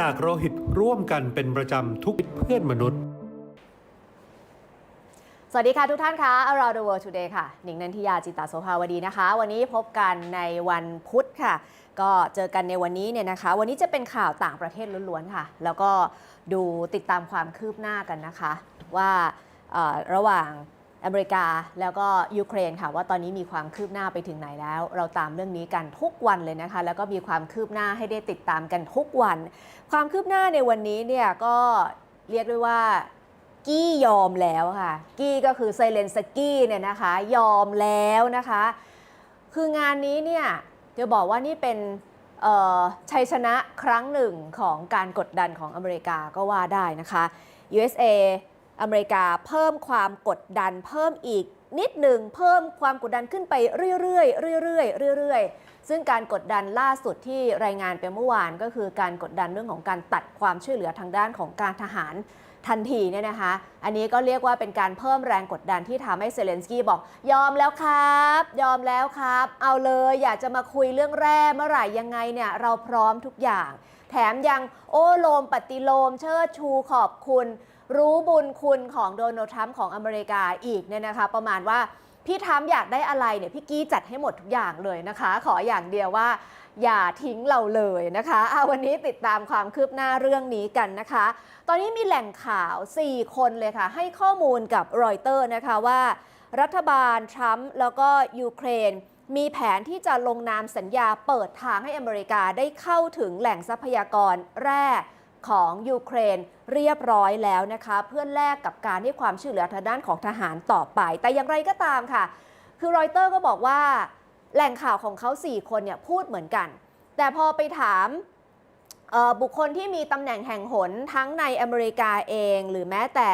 จาคโลหิตร่วมกันเป็นประจำทุกเพื่อนมนุษย์ สวัสดีค่ะทุกท่านคะ Around the World Today ค่ะ หนิงนันทิยาจิตตาโสภาวดีนะคะ วันนี้พบกันในวันพุธค่ะ ก็เจอกันในวันนี้เนี่ยนะคะ วันนี้จะเป็นข่าวต่างประเทศล้วนๆค่ะ แล้วก็ดูติดตามความคืบหน้ากันนะคะ ว่าระหว่าง อเมริกาแล้วก็ยูเครนค่ะว่าตอนนี้มีความคืบหน้าไปถึงไหนแล้ว เราตามเรื่องนี้กันทุกวันเลยนะคะ แล้วก็มีความคืบหน้าให้ได้ติดตามกันทุกวัน ความคืบหน้าในวันนี้เนี่ยก็เรียกได้ว่ากี้ยอมแล้วค่ะ กี้ก็คือไซเลนสกี้เนี่ยนะคะยอมแล้วนะคะ คืองานนี้เนี่ยจะบอกว่านี่เป็นชัยชนะครั้งหนึ่งของการกดดันของอเมริกาก็ว่าได้นะคะ USA อเมริกาเพิ่มความกดดันเพิ่มอีกนิดหนึ่งเพิ่มความกดดันขึ้นไปเรื่อยๆเรื่อยๆเรื่อยๆ ซึ่งการกดดันล่าสุดที่รายงานไปเมื่อวานก็คือการกดดันเรื่องของการตัดความช่วยเหลือทางด้านของการทหารทันทีเนี่ยนะคะ อันนี้ก็เรียกว่าเป็นการเพิ่มแรงกดดันที่ทำให้เซเลนสกี้บอก ยอมแล้วครับ ยอมแล้วครับ เอาเลยอยากจะมาคุยเรื่องแร่เมื่อไหร่ยังไงเนี่ยเราพร้อมทุกอย่าง แถมยังโอ้โลมปฏิโลมเชิดชูขอบคุณ รู้บุญคุณของโดนัลด์ทรัมป์ของอเมริกาอีกเนี่ยนะคะ ประมาณว่าพี่ทรัมป์อยากได้อะไรเนี่ยพี่กี้จัดให้หมดทุกอย่างเลยนะคะ ขออย่างเดียวว่าอย่าทิ้งเราเลยนะคะเอะวันนี้ติดตามความคืบหน้าเรื่องนี้กันนะคะ ตอนนี้มีแหล่งข่าว 4 คนเลยค่ะ ให้ข้อมูลกับรอยเตอร์นะคะว่า รัฐบาลทรัมป์แล้วก็ยูเครน มีแผนที่จะลงนามสัญญาเปิดทางให้อเมริกาได้เข้าถึงแหล่งทรัพยากรแร่ ของยูเครนเรียบร้อยแล้วนะคะ เพื่อแลกกับการให้ความช่วยเหลือทางด้านของทหารต่อไป แต่อย่างไรก็ตามค่ะ คือรอยเตอร์ก็บอกว่าแหล่งข่าวของเขา 4 คนเนี่ยพูดเหมือนกัน แต่พอไปถามบุคคลที่มีตำแหน่งแห่งหนทั้งในอเมริกาเอง หรือแม้แต่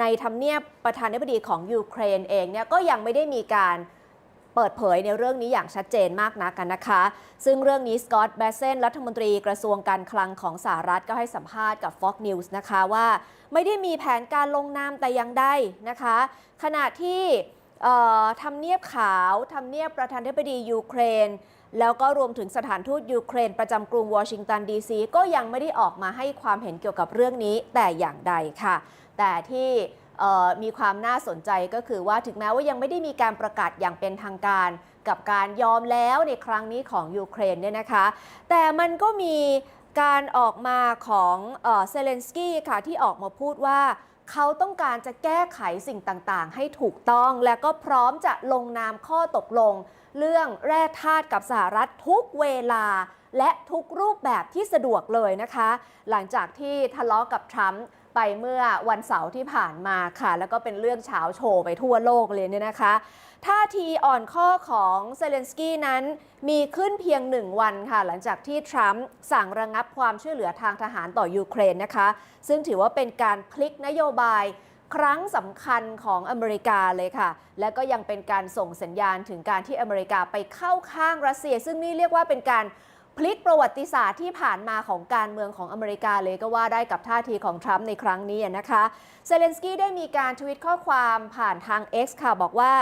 ในทำเนียบประธานาธิบดีของยูเครนเองเนี่ยก็ยังไม่ได้มีการ เปิดเผยในเรื่องนี้อย่างชัดเจนมากนักกันนะคะ ซึ่งเรื่องนี้สกอตต์แบเซนรัฐมนตรีกระทรวงการคลังของสหรัฐก็ให้สัมภาษณ์กับ Fox News นะคะว่า ไม่ได้มีแผนการลงนามแต่อย่างใดนะคะ ขณะที่ทำเนียบขาวทำเนียบประธานาธิบดียูเครน แล้วก็รวมถึงสถานทูตยูเครน ประจำกรุงวอชิงตันดีซีก็ยังไม่ได้ออกมาให้ความเห็นเกี่ยวกับเรื่องนี้แต่อย่างใดค่ะ แต่ที่ มีความน่าสนใจก็คือว่าถึงแม้ว่ายังไม่ได้มีการประกาศอย่างเป็นทางการ กับการยอมแล้วในครั้งนี้ของยูเครนเนี่ยนะคะ แต่มันก็มีการออกมาของเซเลนสกี้ค่ะที่ออกมาพูดว่าเขาต้องการจะแก้ไขสิ่งต่างๆ ให้ถูกต้องและก็พร้อมจะลงนามข้อตกลง เรื่องแร่ธาตุกับสหรัฐทุกเวลา และทุกรูปแบบที่สะดวกเลยนะคะ หลังจากที่ทะเลาะกับทรัมป์ ไปเมื่อวันเสาร์ที่ผ่านมาค่ะ แล้วก็เป็นเรื่องเช้าโชว์ไปทั่วโลกเลยเนี่ยนะคะ ท่าทีอ่อนข้อของเซเลนสกี้นั้นมีขึ้นเพียงหนึ่งวันค่ะ หลังจากที่ทรัมป์สั่งระงับความช่วยเหลือทางทหารต่อยูเครนนะคะ ซึ่งถือว่าเป็นการพลิกนโยบายครั้งสำคัญของอเมริกาเลยค่ะ และก็ยังเป็นการส่งสัญญาณถึงการที่อเมริกาไปเข้าข้างรัสเซีย ซึ่งนี่เรียกว่าเป็นการ พลิกประวัติศาสตร์ที่ผ่านมาของการเมืองของอเมริกาเลยก็ว่าได้กับท่าทีของทรัมป์ในครั้งนี้นะคะเซเลนสกี้ได้มีการทวิตข้อความผ่านทาง X ค่ะบอกว่า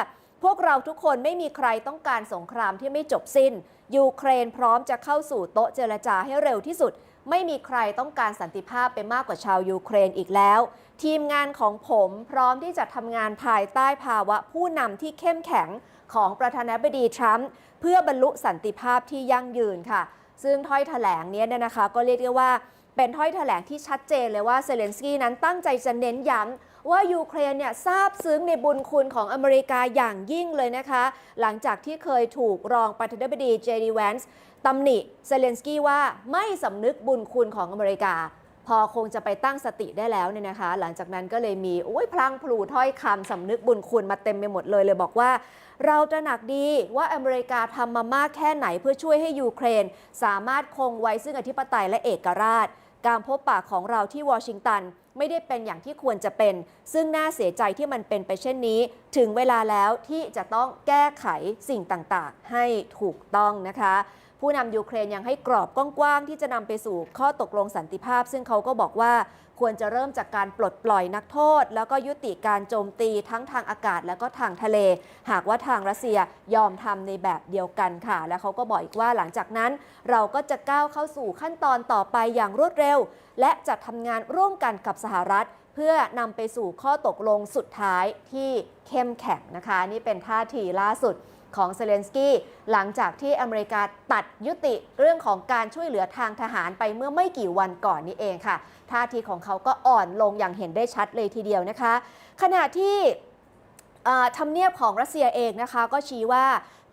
พวกเราทุกคนไม่มีใครต้องการสงครามที่ไม่จบสิ้น ยูเครนพร้อมจะเข้าสู่โต๊ะเจรจาให้เร็วที่สุด ไม่มีใครต้องการสันติภาพไปมากกว่าชาวยูเครนอีกแล้ว ทีมงานของผมพร้อมที่จะทำงานภายใต้ภาวะผู้นำที่เข้มแข็งของประธานาธิบดีทรัมป์เพื่อบรรลุสันติภาพที่ยั่งยืนค่ะ ซึ่งถ้อยแถลงนี้เนี่ยนะคะก็เรียกได้ว่าเป็นถ้อยแถลงที่ชัดเจนเลยว่าเซเลนสกี้นั้นตั้งใจจะเน้นย้ำว่ายูเครนเนี่ยซาบซึ้งในบุญคุณของอเมริกาอย่างยิ่งเลยนะคะ หลังจากที่เคยถูกรองประธานาธิบดีเจดีแวนส์ตำหนิเซเลนสกี้ว่าไม่สำนึกบุญคุณของอเมริกา อคงจะไปตั้งสติได้แล้วเนี่ยนะคะ หลังจากนั้นก็เลยมีโอ้ยพลังพลูถ้อยคำสำนึกบุญคุณมาเต็มไปหมดเลยเลยบอกว่า เราตระหนักดีว่าอเมริกาทำมามากแค่ไหนเพื่อช่วยให้ยูเครน สามารถคงไว้ซึ่งอธิปไตยและเอกราช การพบปะของเราที่วอชิงตันไม่ได้เป็นอย่างที่ควรจะเป็น ซึ่งน่าเสียใจที่มันเป็นไปเช่นนี้ ถึงเวลาแล้วที่จะต้องแก้ไขสิ่งต่างๆ ให้ถูกต้องนะคะ ผู้นำยูเครนยังให้กรอบกว้างๆที่จะนำไปสู่ข้อตกลงสันติภาพ ซึ่งเขาก็บอกว่าควรจะเริ่มจากการปลดปล่อยนักโทษ แล้วก็ยุติการโจมตีทั้งทางอากาศแล้วก็ทางทะเล หากว่าทางรัสเซียยอมทำในแบบเดียวกันค่ะ และเขาก็บอกอีกว่าหลังจากนั้น เราก็จะก้าวเข้าสู่ขั้นตอนต่อไปอย่างรวดเร็ว และจะทำงานร่วมกันกับสหรัฐเพื่อนำไปสู่ข้อตกลงสุดท้ายที่เข้มแข็งนะคะ นี่เป็นท่าทีล่าสุด ของเซเลนสกี้หลังจากที่อเมริกาตัดยุติเรื่องของการช่วยเหลือทางทหารไปเมื่อไม่กี่วันก่อนนี้เองค่ะ ท่าทีของเขาก็อ่อนลงอย่างเห็นได้ชัดเลยทีเดียวนะคะ ขณะที่ทำเนียบของรัสเซียเองนะคะก็ชี้ว่า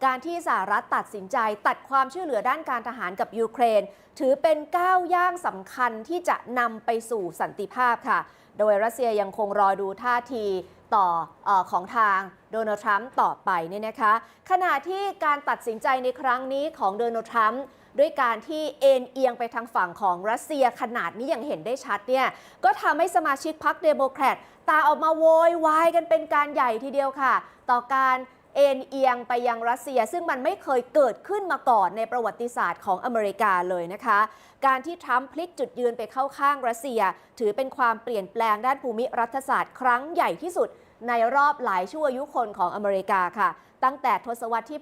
การที่สหรัฐตัดสินใจตัดความช่วยเหลือด้านการทหารกับยูเครน ถือเป็นก้าวย่างสำคัญที่จะนำไปสู่สันติภาพค่ะ โดยรัสเซียยังคงรอดูท่าที ต่อออของทางโดนัลด์ทรัมป์ต่อไปเนี่ยนะคะขณะที่การตัดสินใจในครั้งนี้ของโดนัลด์ทรัมป์ด้วยการที่เอ็นเอียงไปทางฝั่งของรัสเซียขนาดนี้อย่างเห็นได้ชัดเนี่ย ก็ทำให้สมาชิกพรรคเดโมแครตตาออกมาโวยวายกันเป็นการใหญ่ทีเดียวค่ะ ต่อการ เอ็นเอียงไปยังรัสเซีย ซึ่งมันไม่เคยเกิดขึ้นมาก่อนในประวัติศาสตร์ของอเมริกาเลยนะคะ การที่ทรัมป์พลิกจุดยืนไปเข้าข้างรัสเซีย ถือเป็นความเปลี่ยนแปลงด้านภูมิรัฐศาสตร์ครั้งใหญ่ที่สุดในรอบหลายชั่วอายุคนของอเมริกาค่ะ ตั้งแต่ทศวรรษที่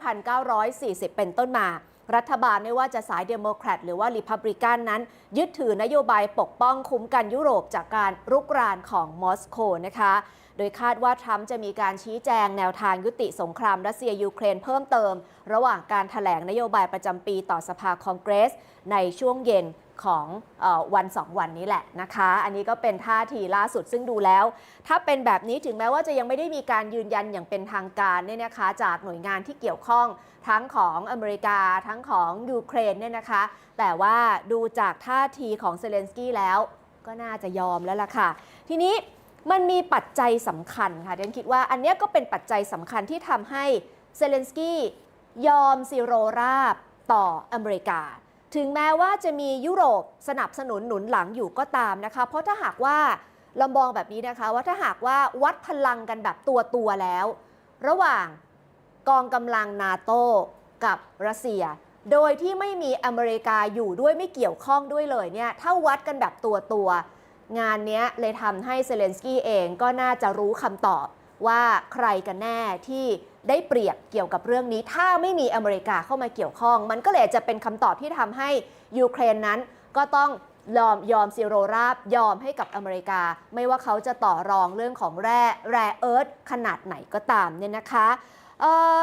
1940 เป็นต้นมา รัฐบาลไม่ว่าจะสายเดโมแครตหรือว่าริพับริกันนั้น ยึดถือนโยบายปกป้องคุ้มกันยุโรปจากการรุกรานของมอสโกนะคะ โดยคาดว่าทรัมป์จะมีการชี้แจงแนวทางยุติสงครามรัสเซียยูเครนเพิ่มเติม ระหว่างการถแถลงนโยบายประจำปีต่อสภาคองเกรส ในช่วงเย็นของออวันสองวันนี้แหละนะคะ อันนี้ก็เป็นท่าทีล่าสุดซึ่งดูแล้ว ถ้าเป็นแบบนี้ถึงแม้ว่าจะยังไม่ได้มีการยืนยันอย่างเป็นทางการเนี่ยนะคะ จากหน่วยงานที่เกี่ยวข้องทั้งของอเมริกาทั้งของยูเครนเนี่ยนะคะ แต่ว่าดูจากท่าทีของเซเลนสกี้แล้วก็น่าจะยอมแล้วล่ะค่ะ ทีนี้ มันมีปัจจัยสำคัญค่ะเดนคิดว่าอันนี้ก็เป็นปัจจัยสำคัญที่ทำให้เซเลนสกี้ยอมซีโรราบต่ออเมริกา ถึงแม้ว่าจะมียุโรปสนับสนุนหนุนหลังอยู่ก็ตามนะคะ เพราะถ้าหากว่าเรามองแบบนี้นะคะว่าถ้าหากว่าวัดพลังกันแบบตัวตัวแล้ว ระหว่างกองกำลังนาโตกับรัสเซีย โดยที่ไม่มีอเมริกาอยู่ด้วยไม่เกี่ยวข้องด้วยเลยเนี่ยถ้าวัดกันแบบตัวตัวๆ งานนี้เลยทำให้เซเลนสกี้เองก็น่าจะรู้คำตอบว่าใครกันแน่ที่ได้เปรียบเกี่ยวกับเรื่องนี้ ถ้าไม่มีอเมริกาเข้ามาเกี่ยวข้อง มันก็เลยจะเป็นคำตอบที่ทำให้ยูเครนนั้นก็ต้องยอมยอมซีโรราบยอมให้กับอเมริกา ไม่ว่าเขาจะต่อรองเรื่องของแร่แร่เอิร์ธขนาดไหนก็ตามเนี่ยนะคะ เออ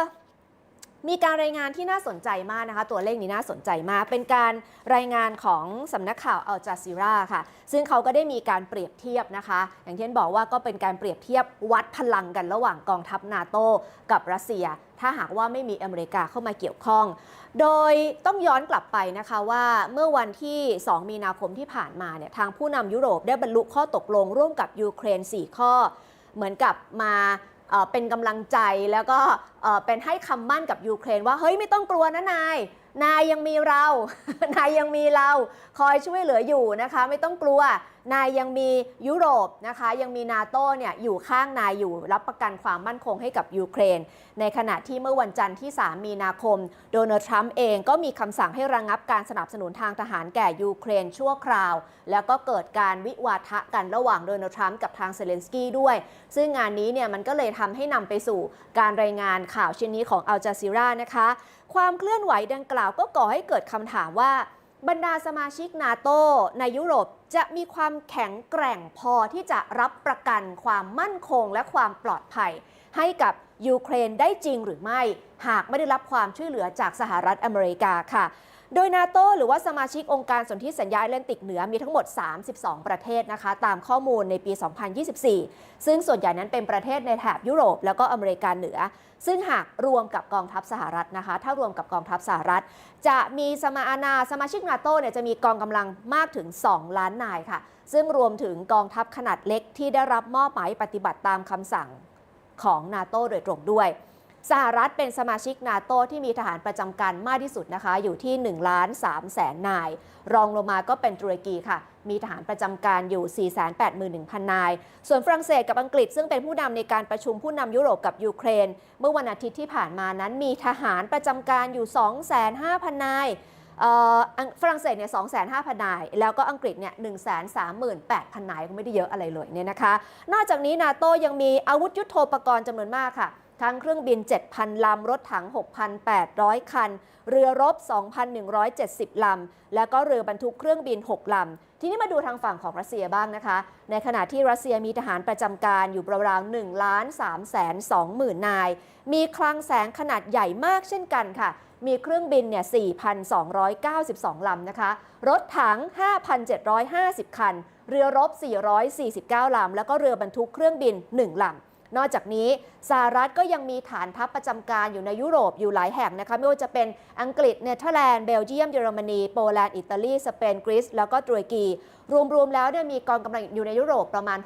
มีการรายงานที่น่าสนใจมากนะคะ ตัวเลขนี้น่าสนใจมาก เป็นการรายงานของสำนักข่าวอัลจาซีราค่ะ ซึ่งเขาก็ได้มีการเปรียบเทียบนะคะ อย่างที่บอกว่าก็เป็นการเปรียบเทียบวัดพลังกันระหว่างกองทัพนาโตกับรัสเซีย ถ้าหากว่าไม่มีอเมริกาเข้ามาเกี่ยวข้อง โดยต้องย้อนกลับไปนะคะว่าเมื่อวันที่ 2 มีนาคมที่ผ่านมาเนี่ยทางผู้นำยุโรปได้บรรลุข้อตกลงร่วมกับยูเครน 4 ข้อ เหมือนกับมา เป็นกำลังใจแล้วก็เป็นให้คำมั่นกับยูเครนว่าเฮ้ยไม่ต้องกลัวนะนาย นายยังมีเรา นายยังมีเรา คอยช่วยเหลืออยู่นะคะ ไม่ต้องกลัว นายยังมียุโรปนะคะ ยังมีนาโต้เนี่ยอยู่ข้างนายอยู่รับประกันความมั่นคงให้กับยูเครน ในขณะที่เมื่อวันจันทร์ที่ 3 มีนาคม โดนัลด์ทรัมป์เองก็มีคำสั่งให้ระงงับการสนับสนุนทางทหารแก่ยูเครนชั่วคราว แล้วก็เกิดการวิวาทะกันระหว่างโดนัลด์ทรัมป์กับทางเซเลนสกี้ด้วย ซึ่งงานนี้เนี่ยมันก็เลยทำให้นำไปสู่การรายงานข่าวชิ้นนี้ของอัลจาซีรานะคะ ความเคลื่อนไหวดังกล่าวก็ก่อให้เกิดคำถามว่า บรรดาสมาชิกนาโตในยุโรปจะมีความแข็งแกร่งพอที่จะรับประกันความมั่นคงและความปลอดภัย ให้กับยูเครนได้จริงหรือไม่ หากไม่ได้รับความช่วยเหลือจากสหรัฐอเมริกาค่ะ โดยนาโตหรือว่าสมาชิกองค์การสนธิสัญญาแอตแลนติกเหนือมีทั้งหมด 32 ประเทศนะคะ ตามข้อมูลในปี 2024 ซึ่งส่วนใหญ่นั้นเป็นประเทศในแถบยุโรป แล้วก็อเมริกาเหนือ ซึ่งหากรวมกับกองทัพสหรัฐนะคะ ถ้ารวมกับกองทัพสหรัฐ จะมีสมาอานาสมาชิกนาโตเนี่ยจะมีกองกำลังมากถึง 2 ล้านนายค่ะ ซึ่งรวมถึงกองทัพขนาดเล็กที่ได้รับมอบหมายปฏิบัติตามคำสั่งของนาโตโดยตรงด้วย สหรัฐเป็นสมาชิกนาโตที่มีทหารประจำการมากที่สุดนะคะ อยู่ที่1ล้าน3แสนนาย รองลงมาก็เป็นตุรกีค่ะ มีทหารประจำการอยู่ 481,000 นาย ส่วนฝรั่งเศสกับอังกฤษ ซึ่งเป็นผู้นำในการประชุมผู้นำยุโรปกับยูเครน เมื่อวันอาทิตย์ที่ผ่านมานั้นมีทหารประจำการอยู่ 2,500,000 นายฝรั่งเศสเนี่ย2 5 0 0 0นาย แล้วก็อังกฤษเนี่ย1 3 8 0 0 0 นายก็ไม่ได้เยอะอะไรเลยเนี่ยนะคะ นอกจากนี้นาโตยังมีอาวุธยุโทโธปกรณ์จำนวนมากค่ะ ทั้งเครื่องบิน 7,000 ลำ รถถัง 6,800 คัน เรือรบ 2,170 ลำ แล้วก็เรือบรรทุกเครื่องบิน 6 ลำ ทีนี้มาดูทางฝั่งของรัสเซียบ้างนะคะ ในขณะที่รัสเซียมีทหารประจำการอยู่ราวๆ1ล้าน3แสน2หมื่นนาย มีคลังแสงขนาดใหญ่มากเช่นกันค่ะ มีเครื่องบินเนี่ย 4,292 ลำนะคะ รถถัง 5,750 คัน เรือรบ 449 ลำ แล้วก็เรือบรรทุกเครื่องบิน 1 ลำ นอกจากนี้สหรัฐก็ยังมีฐานทัพประจำการอยู่ในยุโรปอยู่หลายแห่งนะคะไม่ว่าจะเป็นอังกฤษเนเธอร์แลนด์เบลเยียมเยอรมนีโปแลนด์อิตาลีสเปนกรีซแล้วก็ตุรกี รวมๆแล้วเนี่ยมีกองกำลังอยู่ในยุโรปประมาณ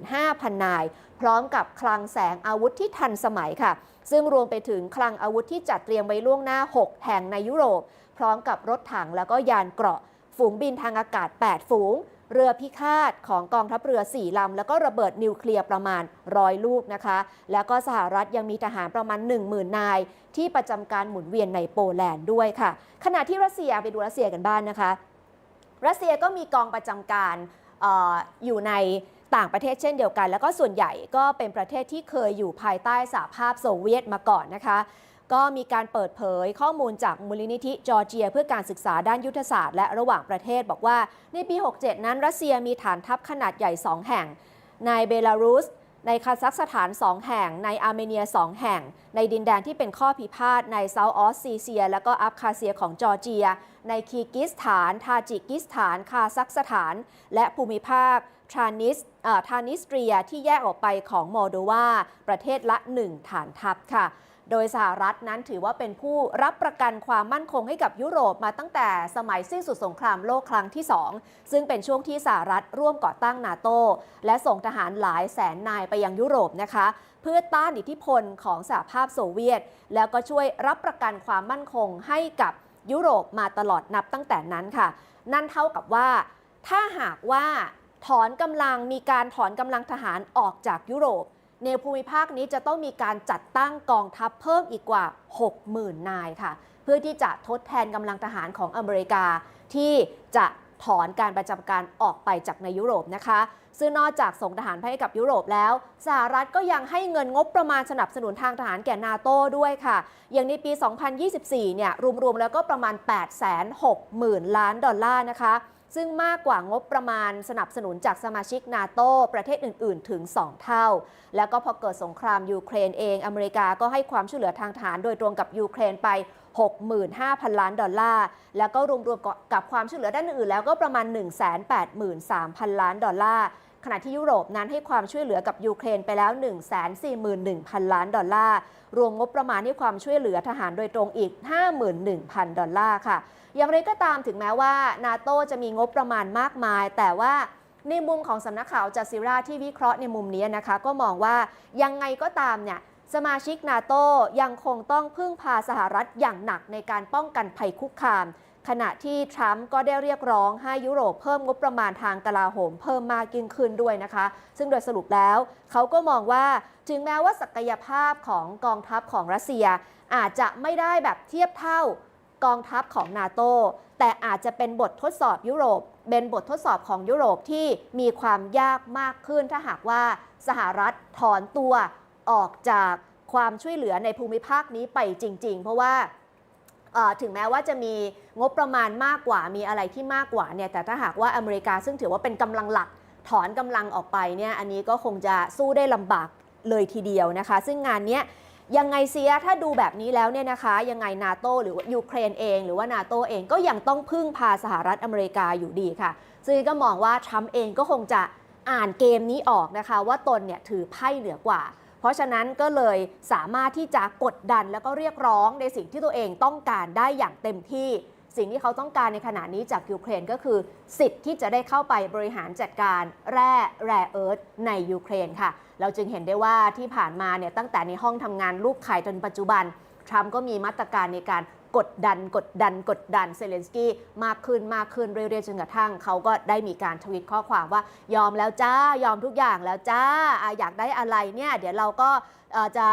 65,000 นาย พร้อมกับคลังแสงอาวุธที่ทันสมัยค่ะ ซึ่งรวมไปถึงคลังอาวุธที่จัดเตรียมไว้ล่วงหน้า 6 แห่งในยุโรป พร้อมกับรถถังแล้วก็ยานเกราะ ฝูงบินทางอากาศ 8 ฝูง เรือพิฆาตของกองทัพเรือ 4 ลำ แล้วก็ระเบิดนิวเคลียร์ประมาณร้อยลูกนะคะ แล้วก็สหรัฐยังมีทหารประมาณ 10,000 นาย ที่ประจำการหมุนเวียนในโปแลนด์ด้วยค่ะ ขณะที่รัสเซียไปดูรัสเซียกันบ้างนะคะ รัสเซียก็มีกองประจำการอออยู่ในต่างประเทศเช่นเดียวกัน แล้วก็ส่วนใหญ่ก็เป็นประเทศที่เคยอยู่ภายใต้สหภาพโซเวียตมาก่อนนะคะ ก็มีการเปิดเผยข้อมูลจากมูลนิธิจอร์เจีย เพื่อการศึกษาด้านยุทธศาสตร์และระหว่างประเทศบอกว่า ในปี 67 นั้น รัสเซียมีฐานทัพขนาดใหญ่ 2 แห่ง ในเบลารุส ในคาซัคสถาน 2 แห่ง ในอาร์เมเนีย 2 แห่ง ในดินแดนที่เป็นข้อพิพาทในเซาท์ออสซีเซีย และก็อับคาเซียของจอร์เจีย ในคีร์กิสถาน ทาจิกิสถาน คาซัคสถาน และภูมิภาคทรานิสทานิสเตรียที่แยกออกไปของโมโดวาประเทศละ 1 ฐานทัพค่ะ โดยสหรัฐนั้นถือว่าเป็นผู้รับประกันความมั่นคงให้กับยุโรปมาตั้งแต่สมัยสิ้นสุดสงครามโลกครั้งที่ 2 ซึ่งเป็นช่วงที่สหรัฐร่วมก่อตั้งนาโต และส่งทหารหลายแสนนายไปยังยุโรปนะคะ เพื่อต้านอิทธิพลของสหภาพโซเวียต แล้วก็ช่วยรับประกันความมั่นคงให้กับยุโรปมาตลอดนับตั้งแต่นั้นค่ะ นั่นเท่ากับว่า ถ้าหากว่าถอนกำลังมีการถอนกำลังทหารออกจากยุโรป ในภูมิภาคนี้จะต้องมีการจัดตั้งกองทัพเพิ่มอีกกว่า 60,000 นายค่ะ เพื่อที่จะทดแทนกำลังทหารของอเมริกา ที่จะถอนการประจำการออกไปจากในยุโรปนะคะ ซึ่งนอกจากส่งทหารไปให้กับยุโรปแล้ว สหรัฐก็ยังให้เงินงบประมาณสนับสนุนทางทหารแก่นาโต้ด้วยค่ะ อย่างในปี 2024 เนี่ย รวมๆ แล้วก็ประมาณ 860,000 ล้านดอลลาร์นะคะ ซึ่งมากกว่างบประมาณสนับสนุนจากสมาชิกนาโตประเทศอื่น ๆ ถึง 2 เท่า แล้วก็พอเกิดสงครามยูเครนเอง อเมริกาก็ให้ความช่วยเหลือทางทหารโดยตรงกับยูเครนไป 65,000 ล้านดอลลาร์ แล้วก็รวมๆกับความช่วยเหลือด้านอื่นแล้วก็ประมาณ 183,000 ล้านดอลลาร์ ขณะที่ยุโรปนั้นให้ความช่วยเหลือกับยูเครนไปแล้ว 141,000 ล้านดอลลาร์ รวมงบประมาณให้ความช่วยเหลือทหารโดยตรงอีก 51,000 ดอลลาร์ค่ะ อย่างไรก็ตามถึงแม้ว่านาโตจะมีงบประมาณมากมาย แต่ว่าในมุมของสำนักข่าวจาซิราที่วิเคราะห์ในมุมนี้นะคะ ก็มองว่ายังไงก็ตามเนี่ยสมาชิกนาโตยังคงต้องพึ่งพาสหรัฐอย่างหนักในการป้องกันภัยคุกคาม ขณะที่ทรัมป์ก็ได้เรียกร้องให้ยุโรปเพิ่มงบประมาณทางกลาโหมเพิ่มมากยิ่งขึ้นด้วยนะคะ ซึ่งโดยสรุปแล้ว เขาก็มองว่าถึงแม้ว่าศักยภาพของกองทัพของรัสเซีย อาจจะไม่ได้แบบเทียบเท่ากองทัพของนาโตแต่อาจจะเป็นบททดสอบยุโรป เป็นบททดสอบของยุโรปที่มีความยากมากขึ้น ถ้าหากว่าสหรัฐถอนตัวออกจากความช่วยเหลือในภูมิภาคนี้ไปจริง ๆ เพราะว่า ถึงแม้ว่าจะมีงบประมาณมากกว่ามีอะไรที่มากกว่าเนี่ยแต่ถ้าหากว่าอเมริกาซึ่งถือว่าเป็นกำลังหลักถอนกำลังออกไปเนี่ยอันนี้ก็คงจะสู้ได้ลำบากเลยทีเดียวนะคะ ซึ่งงานเนี้ยยังไงเสียถ้าดูแบบนี้แล้วเนี่ยนะคะ ยังไงนาโตหรือว่ายูเครนเอง หรือว่านาโตเองก็ยังต้องพึ่งพาสหรัฐอเมริกาอยู่ดีค่ะ ซึ่งก็มองว่าทรัมป์เองก็คงจะอ่านเกมนี้ออกนะคะ ว่าตนเนี่ยถือไพ่เหนือกว่า เพราะฉะนั้นก็เลยสามารถที่จะกดดันแล้วก็เรียกร้องในสิ่งที่ตัวเองต้องการได้อย่างเต็มที่ สิ่งที่เขาต้องการในขณะนี้จากยูเครนก็คือ สิทธิ์ที่จะได้เข้าไปบริหารจัดการแร่แร่เอิร์ธในยูเครนค่ะ เราจึงเห็นได้ว่าที่ผ่านมาเนี่ยตั้งแต่ในห้องทำงานลูกไข่จนปัจจุบันทรัมป์ก็มีมาตรการในการ กดดันกดดันกดดันเซเลนสกี้มากขึ้นมากขึ้นเรื่อยๆจนกระทั่งเขาก็ได้มีการทวิตข้อความว่ายอมแล้วจ้ายอมทุกอย่างแล้วจ้าออยากได้อะไรเนี่ยเดี๋ยวเราก็จะ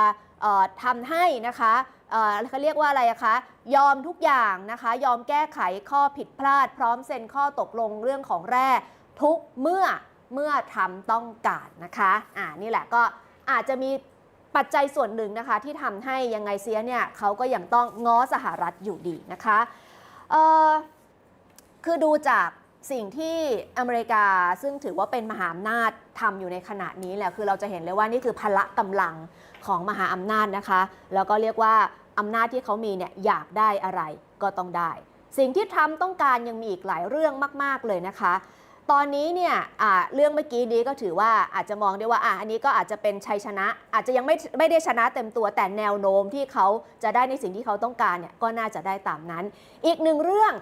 ทำให้นะคะเขาเรียกว่าอะไรคะยอมทุกอย่างนะคะ ยอมแก้ไขข้อผิดพลาด พร้อมเซ็นข้อตกลงเรื่องของแร่ทุกเมื่อเมื่อทำต้องการนะคะอ่านี่แหละก็อาจจะมี ปัจจัยส่วนหนึ่งนะคะที่ทำให้ยังไงเสียเนี่ยเขาก็ยังต้องง้อสหรัฐอยู่ดีนะคะคือดูจากสิ่งที่อเมริกาซึ่งถือว่าเป็นมหาอำนาจทำอยู่ในขณะนี้แหละคือเราจะเห็นเลยว่านี่คือพละกำลังของมหาอำนาจนะคะ แล้วก็เรียกว่าอำนาจที่เขามีเนี่ยอยากได้อะไรก็ต้องได้ สิ่งที่ทรัมป์ต้องการยังมีอีกหลายเรื่องมาก ๆ เลยนะคะ ตอนนี้เนี่ยเรื่องเมื่อกี้นี้ก็ถือว่าอาจจะมองได้ว่าอะอันนี้ก็อาจจะเป็นชัยชนะ อาจจะยังไม่ไม่ได้ชนะเต็มตัวแต่แนวโน้มที่เขาจะได้ในสิ่งที่เขาต้องการเนี่ยก็น่าจะได้ตามนั้น อีกหนึ่งเรื่อง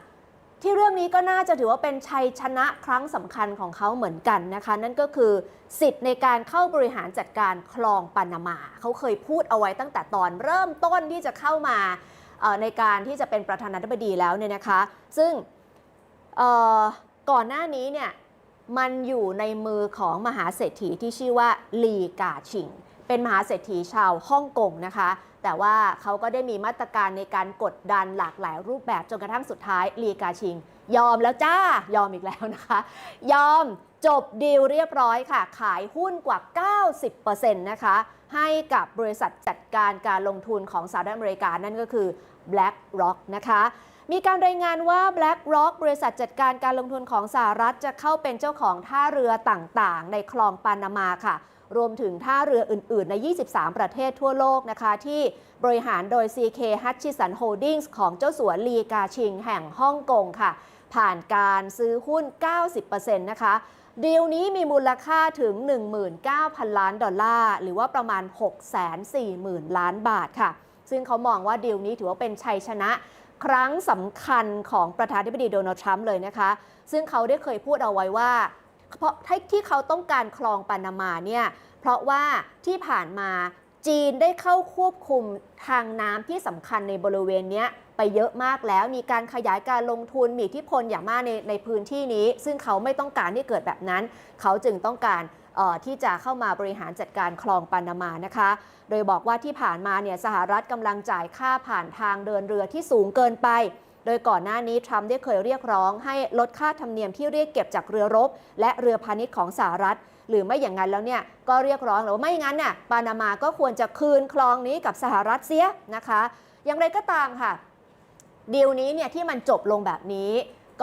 ที่เรื่องนี้ก็น่าจะถือว่าเป็นชัยชนะครั้งสำคัญของเขาเหมือนกันนะคะ นั่นก็คือสิทธิ์ในการเข้าบริหารจัดการคลองปานามา เขาเคยพูดเอาไว้ตั้งแต่ตอนเริ่มต้นที่จะเข้ามาในการที่จะเป็นประธานาธิบดีแล้วเนี่ยนะคะ ซึ่ง ก่อนหน้านี้เนี่ยมันอยู่ในมือของมหาเศรษฐีที่ชื่อว่าลีกาชิง เป็นมหาเศรษฐีชาวฮ่องกงนะคะ แต่ว่าเขาก็ได้มีมาตรการในการกดดันหลากหลายรูปแบบจนกระทั่งสุดท้ายลีกาชิง ยอมแล้วจ้ายอมอีกแล้วนะคะ ยอมจบดีลเรียบร้อยค่ะ ขายหุ้นกว่า 90%นะคะ ให้กับบริษัทจัดการการลงทุนของสหรัฐอเมริกานั่นก็คือ BlackRock นะคะ มีการรายงานว่า BlackRock บริษัทจัดการการลงทุนของสหรัฐจะเข้าเป็นเจ้าของท่าเรือต่างๆ ในคลองปานามาค่ะ รวมถึงท่าเรืออื่น ๆ ใน 23 ประเทศทั่วโลกนะคะ ที่บริหารโดย CK Hutchison Holdings ของเจ้าสัวลีกาชิงแห่งฮ่องกงค่ะ ผ่านการซื้อหุ้น 90%นะคะดีลนี้มีมูลค่าถึง 19,000 ล้านดอลลาร์ หรือว่าประมาณ 640,000 ล้านบาทค่ะ ซึ่งเขามองว่าดีลนี้ถือว่าเป็นชัยชนะ ครั้งสำคัญของประธานาธิบดีโดนัลด์ทรัมป์เลยนะคะ ซึ่งเขาได้เคยพูดเอาไว้ว่า เพราะที่เขาต้องการคลองปานามาเนี่ย เพราะว่าที่ผ่านมาจีนได้เข้าควบคุมทางน้ำที่สำคัญในบริเวณนี้ไปเยอะมากแล้วมีการขยายการลงทุนมีอิทธิพลอย่างมากในในพื้นที่นี้ ซึ่งเขาไม่ต้องการที่เกิดแบบนั้น เขาจึงต้องการ ที่จะเข้ามาบริหารจัดการคลองปานามานะคะ โดยบอกว่าที่ผ่านมาเนี่ยสหรัฐกำลังจ่ายค่าผ่านทางเดินเรือที่สูงเกินไป โดยก่อนหน้านี้ทรัมป์ได้เคยเรียกร้อง ให้ลดค่าธรรมเนียมที่เรียกเก็บจากเรือรบ และเรือพาณิชย์ของสหรัฐ หรือไม่อย่างนั้นแล้วเนี่ยก็เรียกร้องหรือว่าไม่งั้นน่ะปานามาก็ควรจะคืนคลองนี้กับสหรัฐเสียนะคะ อย่างไรก็ตามค่ะดีลนี้เนี่ยที่มันจบลงแบบนี้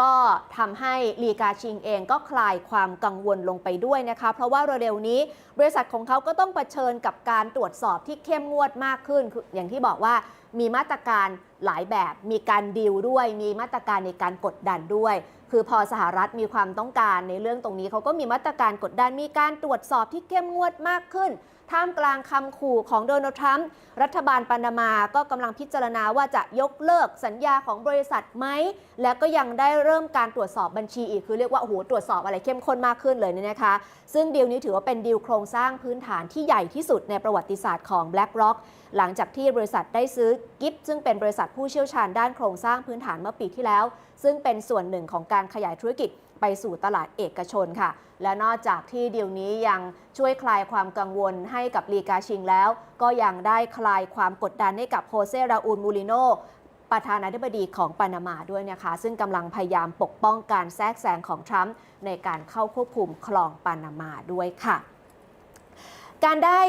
ก็ทำให้ลีกาชิงเองก็คลายความกังวลลงไปด้วยนะคะ เพราะว่าเร็วๆนี้ บริษัทของเขาก็ต้องเผชิญกับการตรวจสอบที่เข้มงวดมากขึ้นออย่างที่บอกว่ามีมาตรการหลายแบบ มีการดีลด้วย มีมาตรการในการกดดันด้วย คือพอสหรัฐมีความต้องการในเรื่องตรงนี้เขาก็มีมาตรการกดดัน มีการตรวจสอบที่เข้มงวดมากขึ้น ท่ามกลางคำขู่ของโดนัลด์ทรัมป์รัฐบาลปานามาก็กำลังพิจารณาว่าจะยกเลิกสัญญาของบริษัทไหม และก็ยังได้เริ่มการตรวจสอบบัญชีอีก คือเรียกว่าโอ้โหตรวจสอบอะไรเข้มข้นมากขึ้นเลยเนี่ยนะคะ ซึ่งดีลนี้ถือว่าเป็นดีลโครงสร้างพื้นฐานที่ใหญ่ที่สุดในประวัติศาสตร์ของ BlackRock หลังจากที่บริษัทได้ซื้อกิฟซึ่งเป็นบริษัทผู้เชี่ยวชาญด้านโครงสร้างพื้นฐานเมื่อปีที่แล้ว ซึ่งเป็นส่วนหนึ่งของการขยายธุรกิจไปสู่ตลาดเอกชนค่ะ และนอกจากที่เดีลนี้ยังช่วยคลายความกังวลให้กับลีกาชิงแล้ว ก็ยังได้คลายความกดดันให้กับโฮเซราอูลมูริโนประธานาธิบดีของปานามาด้วยนะคะ ซึ่งกำลังพยายามปกป้องการแทรกแซงของทรัมป์ในการเข้าควบคุมคลองปานามาด้วยค่ะ การได้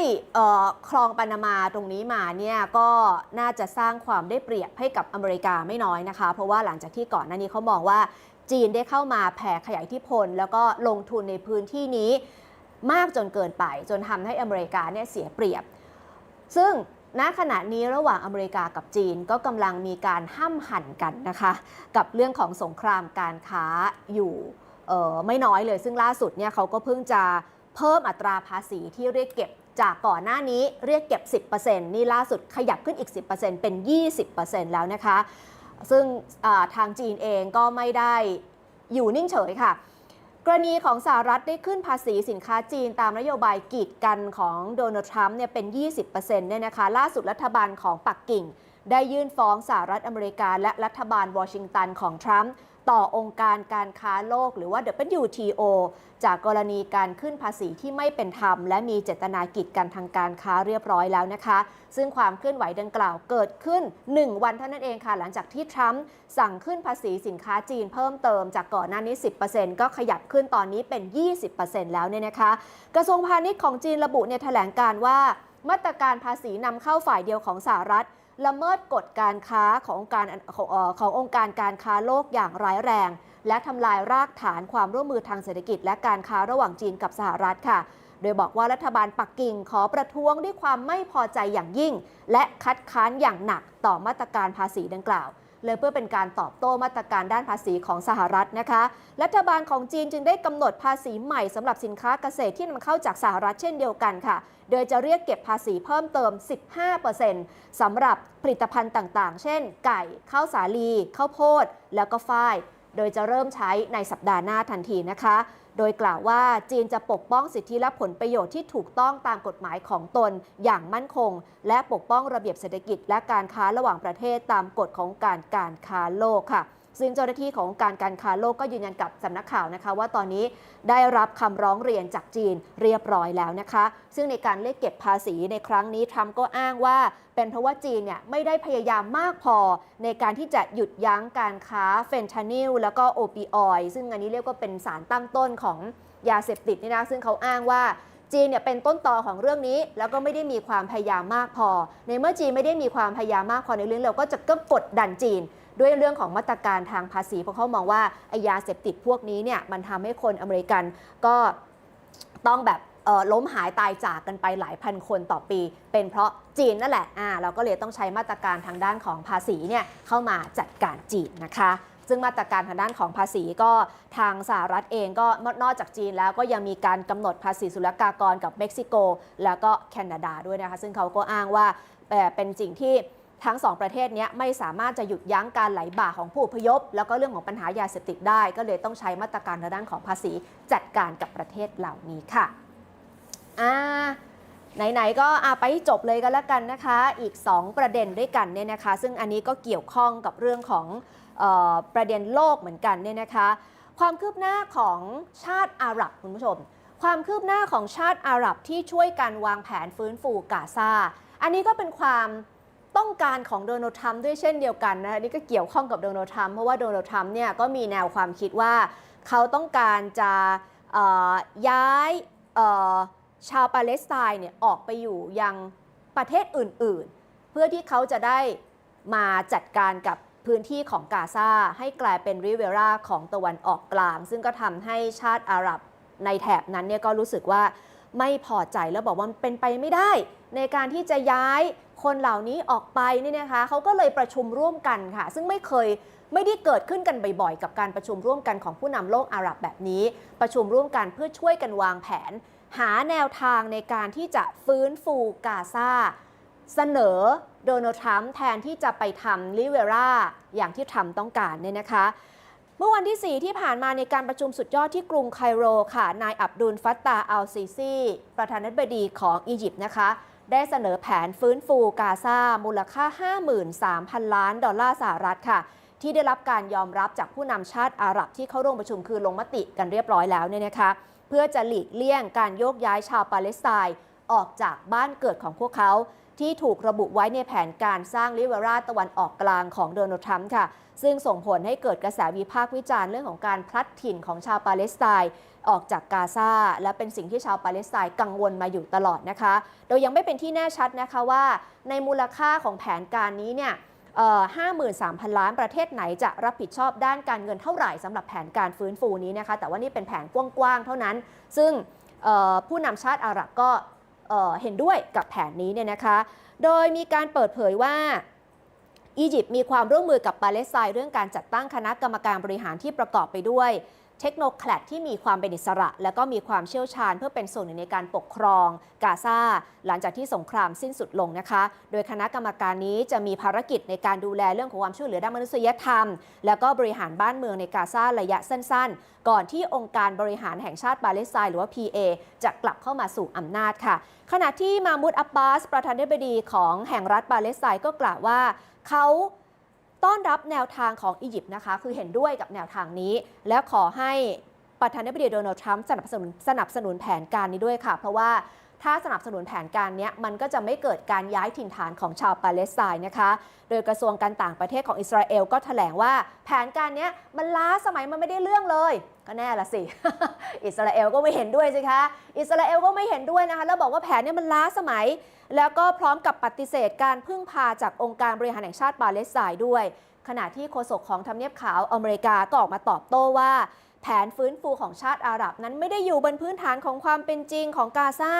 คลองปานามาตรงนี้มาเนี่ยก็น่าจะสร้างความได้เปรียบให้กับอเมริกาไม่น้อยนะคะ เพราะว่าหลังจากที่ก่อนหน้านี้เขามองว่าจีนได้เข้ามาแผ่ขยายอิทธิพล แล้วก็ลงทุนในพื้นที่นี้มากจนเกินไป จนทำให้อเมริกาเนี่ยเสียเปรียบ ซึ่งณขณะนี้ระหว่างอเมริกากับจีนก็กำลังมีการห้ามหันกันนะคะ กับเรื่องของสงครามการค้าอยู่ไม่น้อยเลย ซึ่งล่าสุดเนี่ยเขาก็เพิ่งจะ เพิ่มอัตราภาษีที่เรียกเก็บจากก่อนหน้านี้เรียกเก็บ 10%นี่ล่าสุดขยับขึ้นอีก 10%เป็น 20%แล้วนะคะ ซึ่งทางจีนเองก็ไม่ได้อยู่นิ่งเฉยค่ะ กรณีของสหรัฐได้ขึ้นภาษีสินค้าจีนตามนโยบายกีดกันของโดนัลด์ทรัมป์เนี่ยเป็น 20%เนี่ยนะคะ ล่าสุดรัฐบาลของปักกิ่ง ได้ยื่นฟ้องสหรัฐอเมริกา และรัฐบาลวอชิงตันของทรัมป์ ต่อองค์การการค้าโลกหรือว่า WTO จากกรณีการขึ้นภาษีที่ไม่เป็นธรรม และมีเจตนากิจกันทางการค้าเรียบร้อยแล้วนะคะ ซึ่งความเคลื่อนไหวดังกล่าวเกิดขึ้น 1 วันเท่านั้นเองค่ะ หลังจากที่ทรัมป์สั่งขึ้นภาษีสินค้าจีนเพิ่มเติมจากก่อนหน้านี้ 10%ก็ขยับขึ้นตอนนี้เป็น 20%แล้วเนี่ยนะคะ กระทรวงพาณิชย์ของจีนระบุในแถลงการว่า มาตรการภาษีนำเข้าฝ่ายเดียวของสหรัฐ ละเมิดกฎการค้าขององค์การของขององค์การการค้าโลกอย่างร้ายแรง และทำลายรากฐานความร่วมมือทางเศรษฐกิจ และการค้าระหว่างจีนกับสหรัฐค่ะ โดยบอกว่ารัฐบาลปักกิ่งขอประท้วงด้วยความไม่พอใจอย่างยิ่ง และคัดค้านอย่างหนักต่อมาตรการภาษีดังกล่าว เลยเพื่อเป็นการตอบโต้มาตรการด้านภาษีของสหรัฐนะคะ รัฐบาลของจีนจึงได้กำหนดภาษีใหม่สำหรับสินค้าเกษตรที่นำเข้าจากสหรัฐเช่นเดียวกันค่ะ โดยจะเรียกเก็บภาษีเพิ่มเติม 15%สำหรับผลิตภัณฑ์ต่างๆ เช่น ไก่ข้าวสาลีข้าวโพด แล้วก็ฝ้าย โดยจะเริ่มใช้ในสัปดาห์หน้าทันทีนะคะ โดยกล่าวว่าจีนจะปกป้องสิทธิและผลประโยชน์ที่ถูกต้องตามกฎหมายของตนอย่างมั่นคง และปกป้องระเบียบเศรษฐกิจและการค้าระหว่างประเทศตามกฎของการการค้าโลกค่ะ ซึ่งเจ้าหน้าที่ของการการค้าโลกก็ยืนยันกับสำนักข่าวนะคะ ว่าตอนนี้ได้รับคำร้องเรียนจากจีนเรียบร้อยแล้วนะคะ ซึ่งในการเรียกเก็บภาษีในครั้งนี้ทรัมป์ก็อ้างว่า เป็นเพราะว่าจีนเนี่ยไม่ได้พยายามมากพอ ในการที่จะหยุดยั้งการค้าเฟนทานิลแล้วก็โอปิออยด์ซึ่งอันนี้เรียกว่าเป็นสารตั้งต้นของยาเสพติดนี่นะซึ่งเขาอ้างว่าจีนเนี่ยเป็นต้นตอของเรื่องนี้ แล้วก็ไม่ได้มีความพยายามมากพอ ในเมื่อจีนไม่ได้มีความพยายามมากพอในเรื่องเราก็จะก็กดดันจีน ด้วยเรื่องของมาตรการทางภาษีเพราะเขามองว่าไอยาเสพติดพวกนี้เนี่ยมันทำให้คนอเมริกันก็ต้องแบบล้มหายตายจากกันไปหลายพันคนต่อปี เป็นเพราะจีนนั่นแหละอ่าเราก็เลยต้องใช้มาตรการทางด้านของภาษีเนี่ยเข้ามาจัดการจีนนะคะซึ่งมาตรการทางด้านของภาษีก็ทางสหรัฐเองก็นอกจากจีนแล้วก็ยังมีการกำหนดภาษีศุลกากรกับเม็กซิโก แล้วก็แคนาดาด้วยนะคะ ซึ่งเขาก็อ้างว่าเป็นสิ่งที่ ทั้งสองประเทศนี้ไม่สามารถจะหยุดยั้งการไหลบ่าของผู้อพยพ แล้วก็เรื่องของปัญหายาเสพติดได้ ก็เลยต้องใช้มาตรการทางด้านของภาษีจัดการกับประเทศเหล่านี้ค่ะอ่าไหนๆก็อะไปจบเลยก็แล้วกันนะคะ อีก 2 ประเด็นด้วยกันเนี่ยนะคะ ซึ่งอันนี้ก็เกี่ยวข้องกับเรื่องของออประเด็นโลกเหมือนกันเนี่ยนะคะ ความคืบหน้าของชาติอาหรับคุณผู้ชม ความคืบหน้าของชาติอาหรับที่ช่วยกันวางแผนฟื้นฟูกาซาอันนี้ก็เป็นความ ต้องการของโดนัลด์ทรัมป์ด้วยเช่นเดียวกันนะคะนี่ก็เกี่ยวข้องกับโดนัลด์ทรัมป์เพราะว่าโดนัลด์ทรัมป์เนี่ยก็มีแนวความคิดว่าเขาต้องการจะย้ายชาวปาเลสไตน์เนี่ยออกไปอยู่ยังประเทศอื่น ๆ เพื่อที่เขาจะได้มาจัดการกับพื้นที่ของกาซาให้กลายเป็นริเวราของตะวันออกกลาง ซึ่งก็ทำให้ชาติอาหรับในแถบนั้นเนี่ยก็รู้สึกว่าไม่พอใจแล้วบอกว่าเป็นไปไม่ได้ ในการที่จะย้าย คนเหล่านี้ออกไปเนี่ยนะคะเขาก็เลยประชุมร่วมกันค่ะ ซึ่งไม่เคยไม่ได้เกิดขึ้นกันบ่อยๆ กับการประชุมร่วมกันของผู้นำโลกอาหรับแบบนี้ ประชุมร่วมกันเพื่อช่วยกันวางแผน หาแนวทางในการที่จะฟื้นฟูกาซาเสนอโดนัลด์ทรัมป์แทนที่จะไปทำลิเวราอย่างที่ทรัมป์ต้องการเนี่ยนะคะ เมื่อวันที่ 4 ที่ผ่านมาในการประชุมสุดยอดที่กรุงไคโรค่ะ นายอับดุลฟัตตาอัลซีซีประธานาธิบดีของอียิปต์นะคะ ได้เสนอแผนฟื้นฟูกาซามูลค่า 53,000 ล้านดอลลาร์สหรัฐค่ะ ที่ได้รับการยอมรับจากผู้นำชาติอาหรับที่เข้าร่วมประชุมคือลงมติกันเรียบร้อยแล้วเนี่ยนะคะ เพื่อจะหลีกเลี่ยงการโยกย้ายชาวปาเลสไตน์ออกจากบ้านเกิดของพวกเขาที่ถูกระบุไว้ในแผนการสร้างลิเวราตะวันออกกลางของโดนัลด์ทรัมป์ค่ะ ซึ่งส่งผลให้เกิดกระแสวิพากษ์วิจารณ์เรื่องของการพลัดถิ่นของชาวปาเลสไตน์ ออกจากกาซาและเป็นสิ่งที่ชาวปาเลสไตน์กังวลมาอยู่ตลอดนะคะ โดยยังไม่เป็นที่แน่ชัดนะคะว่า ในมูลค่าของแผนการนี้เนี่ยห้าหมื่นสามพันล้านประเทศไหนจะรับผิดชอบด้านการเงินเท่าไหร่สำหรับแผนการฟื้นฟูนี้นะคะ แต่ว่านี่เป็นแผนกว้างๆเท่านั้น ซึ่งผู้นำชาติอาหรับก็เห็นด้วยกับแผนนี้เนี่ยนะคะ โดยมีการเปิดเผยว่าอียิปต์มีความร่วมมือกับปาเลสไตน์เรื่องการจัดตั้งคณะกรรมการบริหารที่ประกอบไปด้วย เทคโนแครดที่มีความเป็นอิสระ และก็มีความเชี่ยวชาญ เพื่อเป็นส่วนหนึ่งในการปกครองกาซาหลังจากที่สงครามสิ้นสุดลงนะคะ โดยคณะกรรมการนี้จะมีภารกิจในการดูแลเรื่องของความช่วยเหลือด้านมนุษยธรรม แล้วก็บริหารบ้านเมืองในกาซาระยะสั้น ๆ ก่อนที่องค์การบริหารแห่งชาติปาเลสไตน์หรือว่า PA จะกลับเข้ามาสู่อำนาจค่ะ ขณะที่มามุดอับบาส ประธานาธิบดีของแห่งรัฐปาเลสไตน์ก็กล่าวว่าเขา ต้อนรับแนวทางของอียิปต์นะคะ คือเห็นด้วยกับแนวทางนี้ และขอให้ประธานาธิบดีโดนัลด์ทรัมป์สนับสนุนสนับสนุนแผนการนี้ด้วยค่ะ เพราะว่า ถ้าสนับสนุนแผนการนี้มันก็จะไม่เกิดการย้ายถิ่นฐานของชาวปาเลสไตน์นะคะ โดยกระทรวงการต่างประเทศของอิสราเอลก็แถลงว่าแผนการนี้มันล้าสมัยมันไม่ได้เรื่องเลย ก็แน่ละสิ อิสราเอลก็ไม่เห็นด้วยสิคะ อิสราเอลก็ไม่เห็นด้วยนะคะ แล้วบอกว่าแผนนี้มันล้าสมัย แล้วก็พร้อมกับปฏิเสธการพึ่งพาจากองค์การบริหารแห่งชาติปาเลสไตน์ด้วย ขณะที่โฆษกของทำเนียบขาวอเมริกาก็ออกมาตอบโต้ว่า แผนฟื้นฟูของชาติอาหรับนั้นไม่ได้อยู่บนพื้นฐานของความเป็นจริงของกาซา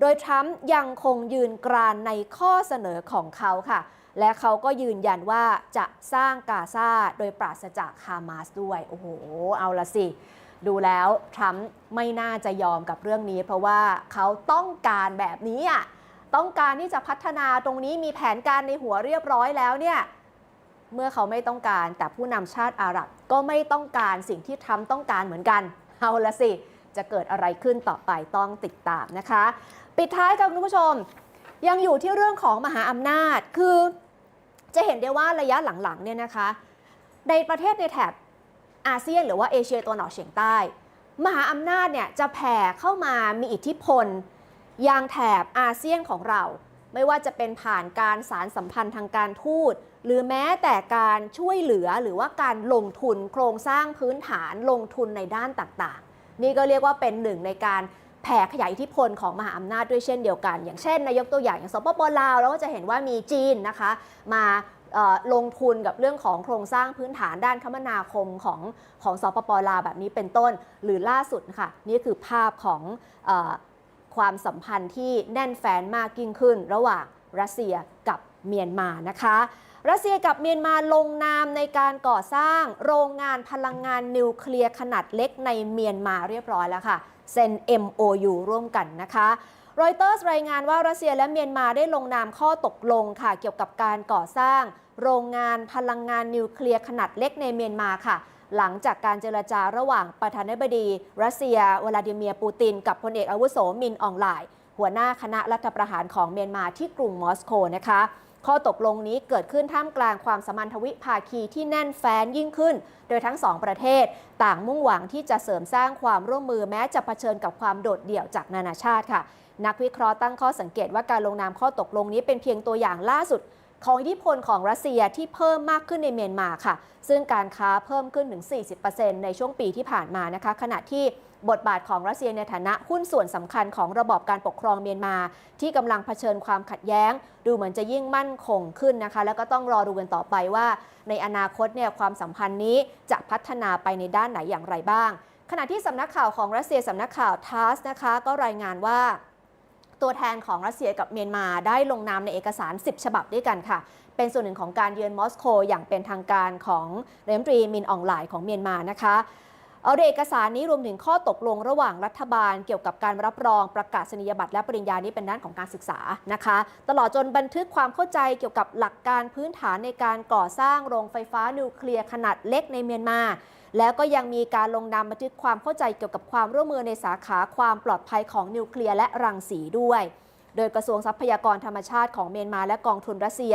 โดยทรัมป์ยังคงยืนกรานในข้อเสนอของเขาค่ะ และเขาก็ยืนยันว่าจะสร้างกาซาโดยปราศจากฮามาสด้วย โอ้โห เอาละสิ ดูแล้วทรัมป์ไม่น่าจะยอมกับเรื่องนี้ เพราะว่าเขาต้องการแบบนี้อะ ต้องการที่จะพัฒนาตรงนี้มีแผนการในหัวเรียบร้อยแล้วเนี่ย เมื่อเขาไม่ต้องการแต่ผู้นำชาติอาหรับ ก็ไม่ต้องการสิ่งที่ทรัมป์ต้องการเหมือนกัน เอาละสิ จะเกิดอะไรขึ้นต่อไปต้องติดตามนะคะ ปิดท้ายค่ะคุณผู้ชม ยังอยู่ที่เรื่องของมหาอำนาจคือจะเห็นได้ว่าระยะหลังๆเนี่ยนะคะ ในประเทศในแถบอาเซียน หรือว่าเอเชียตะวันออกเฉียงใต้ มหาอำนาจเนี่ยจะแผ่เข้ามามีอิทธิพลยังแถบอาเซียนของเรา ไม่ว่าจะเป็นผ่านการสารสัมพันธ์ทางการทูต หรือแม้แต่การช่วยเหลือหรือว่าการลงทุนโครงสร้างพื้นฐานลงทุนในด้านต่างๆ นี่ก็เรียกว่าเป็นหนึ่งในการแผ่ขยายอิทธิพลของมหาอำนาจด้วยเช่นเดียวกัน อย่างเช่นนายกตัวอย่างอย่างสปปลาวเราก็จะเห็นว่ามีจีนนะคะมาลงทุนกับเรื่องของโครงสร้างพื้นฐานด้านคมนาคมของของสปปลาวแบบนี้เป็นต้น หรือล่าสุดค่ะนี่คือภาพของ ความสัมพันธ์ที่แน่นแฟนมากยิ่งขึ้น ระหว่างรัสเซียกับเมียนมานะคะรัสเซียกับเมียนมาลงนามในการก่อสร้างโรงงานพลังงานนิวเคลียร์ขนาดเล็กในเมียนมาเรียบร้อยแล้วค่ะเซ็น MOU ร่วมกันนะคะรอยเตอร์สรายงานว่ารัสเซียและเมียนมาได้ลงนามข้อตกลงค่ะ เกี่ยวกับการก่อสร้าง โรงงานพลังงานนิวเคลียร์ขนาดเล็กในเมียนมาค่ะ หลังจากการเจรจาระหว่างประธานาธิบดี รัสเซีย วลาดิเมียร์ปูติน กับพลเอกอาวุโสมินอองไลน์หัวหน้าคณะรัฐประหารของเมียนมาที่กรุงมอสโกนะคะข้อตกลงนี้เกิดขึ้นท่ามกลางความสมันธวิภาคีที่แน่นแฟ้นยิ่งขึ้น โดยทั้งสองประเทศ ต่างมุ่งหวังที่จะเสริมสร้างความร่วมมือแม้จะเผชิญกับความโดดเดี่ยวจากนานาชาติค่ะ นักวิเคราะห์ตั้งข้อสังเกตว่าการลงนามข้อตกลงนี้เป็นเพียงตัวอย่างล่าสุด ของอิทธิพลของรัสเซียที่เพิ่มมากขึ้นในเมียนมาค่ะ ซึ่งการค้าเพิ่มขึ้นถึง 40%ในช่วงปีที่ผ่านมานะคะ ขณะที่บทบาทของรัสเซียในฐานะหุ้นส่วนสำคัญของระบอบการปกครองเมียนมา ที่กำลังเผชิญความขัดแย้ง ดูเหมือนจะยิ่งมั่นคงขึ้นนะคะ แล้วก็ต้องรอดูกันต่อไปว่า ในอนาคตเนี่ยความสัมพันธ์นี้จะพัฒนาไปในด้านไหนอย่างไรบ้าง ขณะที่สำนักข่าวของรัสเซียสำนักข่าวทาสนะคะ ก็รายงานว่า ตัวแทนของรัสเซียกับเมียนมาได้ลงนามในเอกสาร 10 ฉบับด้วยกันค่ะ เป็นส่วนหนึ่งของการเยือนมอสโกอย่างเป็นทางการของรัฐมตรีมินอองหลายของเมียนมานะคะเอาเอกสารนี้รวมถึงข้อตกลงระหว่างรัฐบาล เกี่ยวกับการรับรองประกาศนียบัตรและปริญญานี้เป็นด้านของการศึกษานะคะ ตลอดจนบันทึกความเข้าใจเกี่ยวกับหลักการพื้นฐานในการก่อสร้างโรงไฟฟ้านิวเคลียร์ขนาดเล็กในเมียนมา แล้วก็ยังมีการลงนามบันทึกความเข้าใจเกี่ยวกับความร่วมมือในสาขาความปลอดภัยของนิวเคลียร์และรังสีด้วย โดยกระทรวงทรัพยากรธรรมชาติของเมียนมาและกองทุนรัสเซีย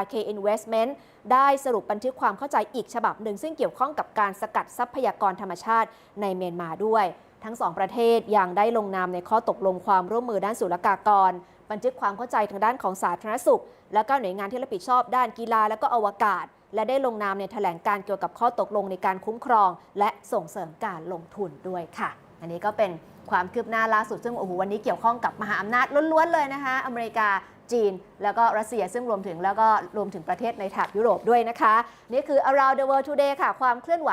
RK Investment ได้สรุปบันทึกความเข้าใจอีกฉบับหนึ่ง ซึ่งเกี่ยวข้องกับการสกัดทรัพยากรธรรมชาติในเมียนมาด้วย ทั้งสองประเทศยังได้ลงนามในข้อตกลงความร่วมมือด้านศุลกากร บันทึกความเข้าใจทางด้านของสาธารณสุข และก็หน่วยงานที่รับผิดชอบด้านกีฬาและก็อวกาศ และได้ลงนามในแถลงการเกี่ยวกับข้อตกลงในการคุ้มครอง และส่งเสริมการลงทุนด้วยค่ะ อันนี้ก็เป็นความคืบหน้าล่าสุด ซึ่งโอ้โหวันนี้เกี่ยวข้องกับมหาอำนาจล้วนๆเลยนะคะ อเมริกาจีน แล้วก็รัสเซียซึ่งรวมถึงแล้วก็รวมถึงประเทศในแถบยุโรปด้วยนะคะ นี่คือ around the world today ค่ะ ความเคลื่อนไหว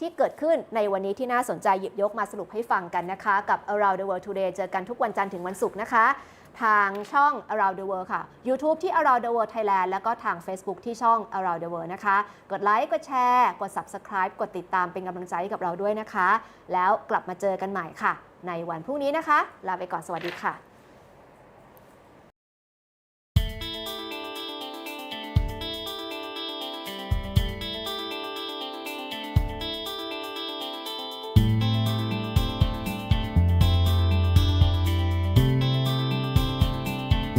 ที่เกิดขึ้นในวันนี้ที่น่าสนใจหยิบยกมาสรุปให้ฟังกันนะคะ กับ around the world today เจอกันทุกวันจันทร์ถึงวันศุกร์นะคะ ทางช่อง around the world ค่ะ YouTube ที่ around the world Thailand แล้วก็ทาง Facebook ที่ช่อง around the world นะคะ กดไลค์ กดแชร์ กด subscribe กดติดตามเป็นกำลังใจให้กับเราด้วยนะคะ แล้วกลับมาเจอกันใหม่ค่ะ ในวันพรุ่งนี้นะคะ ลาไปก่อน สวัสดีค่ะ